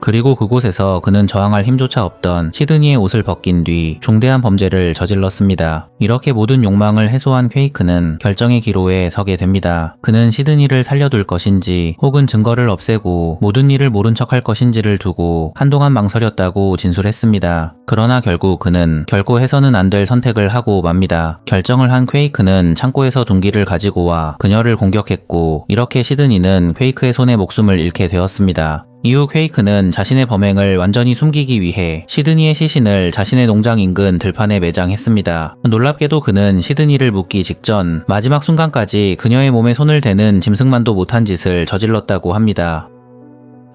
그리고 그곳에서 그는 저항할 힘조차 없던 시드니의 옷을 벗긴 뒤 중대한 범죄를 저질렀습니다. 이렇게 모든 욕망을 해소한 퀘이크는 결정의 기로에 서게 됩니다. 그는 시드니를 살려둘 것인지 혹은 증거를 없애고 모든 일을 모른 척할 것인지를 두고 한동안 망설였다고 진술했습니다. 그러나 결국 그는 결코 해서는 안 될 선택을 하고 맙니다. 결정을 한 퀘이크는 창고에서 둔기를 가지고 와 그녀를 공격했고 이렇게 시드니는 퀘이크의 손에 목숨을 잃게 되었습니다. 이후 퀘이크는 자신의 범행을 완전히 숨기기 위해 시드니의 시신을 자신의 농장 인근 들판에 매장했습니다. 놀랍게도 그는 시드니를 묻기 직전 마지막 순간까지 그녀의 몸에 손을 대는 짐승만도 못한 짓을 저질렀다고 합니다.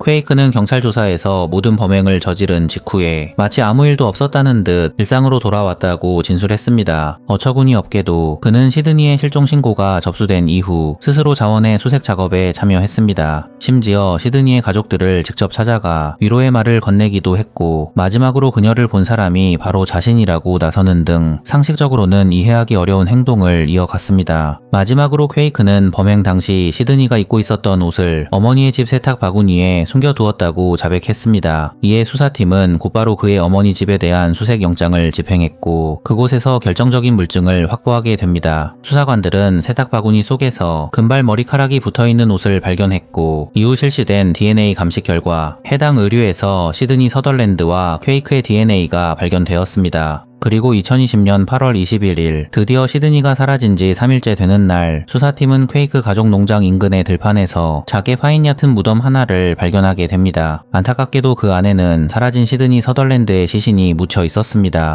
퀘이크는 경찰 조사에서 모든 범행을 저지른 직후에 마치 아무 일도 없었다는 듯 일상으로 돌아왔다고 진술했습니다. 어처구니 없게도 그는 시드니의 실종 신고가 접수된 이후 스스로 자원의 수색 작업에 참여했습니다. 심지어 시드니의 가족들을 직접 찾아가 위로의 말을 건네기도 했고 마지막으로 그녀를 본 사람이 바로 자신이라고 나서는 등 상식적으로는 이해하기 어려운 행동을 이어갔습니다. 마지막으로 퀘이크는 범행 당시 시드니가 입고 있었던 옷을 어머니의 집 세탁 바구니에 숨겨두었다고 자백했습니다. 이에 수사팀은 곧바로 그의 어머니 집에 대한 수색 영장을 집행했고 그곳에서 결정적인 물증을 확보하게 됩니다. 수사관들은 세탁 바구니 속에서 금발 머리카락이 붙어있는 옷을 발견했고 이후 실시된 DNA 감식 결과 해당 의류에서 시드니 서덜랜드와 퀘이크의 DNA가 발견되었습니다. 그리고 2020년 8월 21일 드디어 시드니가 사라진 지 3일째 되는 날 수사팀은 퀘이크 가족 농장 인근의 들판에서 작게 파인 얕은 무덤 하나를 발견하게 됩니다. 안타깝게도 그 안에는 사라진 시드니 서덜랜드의 시신이 묻혀 있었습니다.